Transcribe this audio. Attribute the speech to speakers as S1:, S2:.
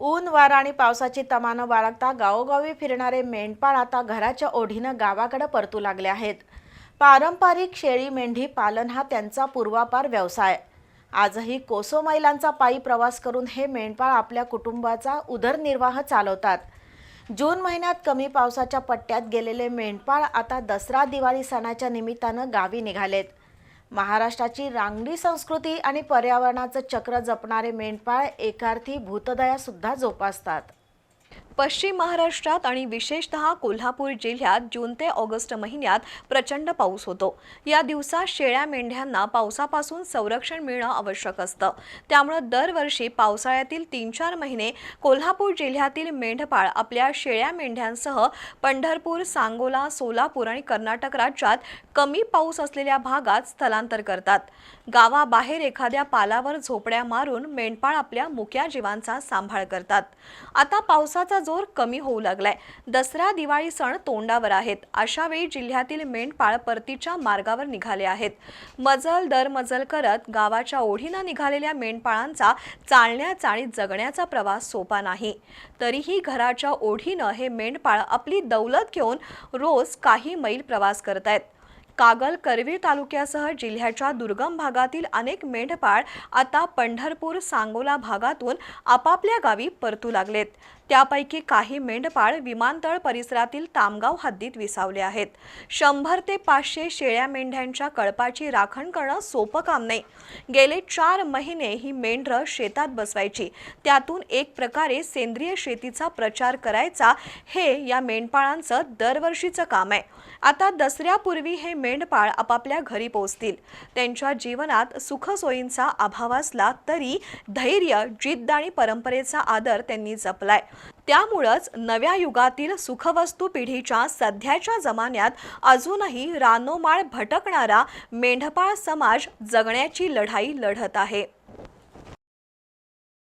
S1: ऊन वारा आणि पावसाची तमानं बाळगता गावोगावी फिरणारे मेंढपाळ आता घराच्या ओढीनं गावाकडे परतू लागले आहेत. पारंपरिक शेळी मेंढी पालन हा त्यांचा पूर्वापार व्यवसाय. आजही कोसो मैलांचा पायी प्रवास करून हे मेंढपाळ आपल्या कुटुंबाचा उदरनिर्वाह चालवतात. जून महिन्यात कमी पावसाच्या पट्ट्यात गेलेले मेंढपाळ आता दसरा दिवाळी सणाच्या निमित्तानं गावी निघालेत. महाराष्ट्राची रांगडी संस्कृती आणि पर्यावरणाचं चक्र जपणारे मेंढपाळ एकार्थी भूतदया सुद्धा जोपासतात.
S2: पश्चिम महाराष्ट्रात आणि विशेषतः कोल्हापूर जिल्ह्यात जून ते ऑगस्ट महिन्यात प्रचंड पाऊस होतो. या दिवसात शेळ्या मेंढ्यांना पावसापासून संरक्षण मिळणं आवश्यक असतं. त्यामुळं दरवर्षी पावसाळ्यातील तीन चार महिने कोल्हापूर जिल्ह्यातील मेंढपाळ आपल्या शेळ्या मेंढ्यांसह पंढरपूर सांगोला सोलापूर आणि कर्नाटक राज्यात कमी पाऊस असलेल्या भागात स्थलांतर करतात. गावाबाहेर एखाद्या पालावर झोपड्या मारून मेंढपाळ आपल्या मुक्या जीवांचा सांभाळ करतात. आता पावसाचा जोर कमी होऊ लागलाय. दसरा दिवाळी सण तोंडावर आहेत. अशा वेळी जिल्ह्यातील मेंढपाळ परतीच्या मार्गावर निघाले आहेत. मजल दर मजल करत गावाच्या ओढीनं निघालेल्या मेंढपाळांचा चालण्याचा आणि जगण्याचा प्रवास सोपा नाही. तरीही घराच्या ओढीनं हे मेंढपाळ आपली दौलत घेऊन रोज काही मैल प्रवास करत आहेत कागल करवीर तालुक्यासह जिल्ह्याच्या दुर्गम भागातील अनेक मेंढपाळ आता पंढरपूर सांगोला भागातून आपापल्या गावी परतू लागलेत. त्यापैकी काही मेंढपाळ विमानतळ परिसरातील तामगाव हद्दीत विसावले आहेत. शंभर ते पाचशे शेळ्या मेंढ्यांच्या कळपाची राखण करणं सोपं काम नाही. गेले चार महिने ही मेंढरं शेतात बसवायची. त्यातून एक प्रकारे सेंद्रिय शेतीचा प्रचार करायचा हे या मेंढपाळांचं दरवर्षीचं काम आहे. आता दसऱ्यापूर्वी हे मेंढपाळ आपापल्या घरी पोहोचतील त्यांच्या जीवनात सुखसोयींचा अभाव असला तरी धैर्य जिद्द आणि परंपरेचा आदर त्यांनी जपलाय. त्यामुळंच नव्या युगातील सुखवस्तू पिढीच्या सध्याच्या जमान्यात अजूनही रानोमाळ भटकणारा मेंढपाळ समाज जगण्याची लढाई लढत आहे.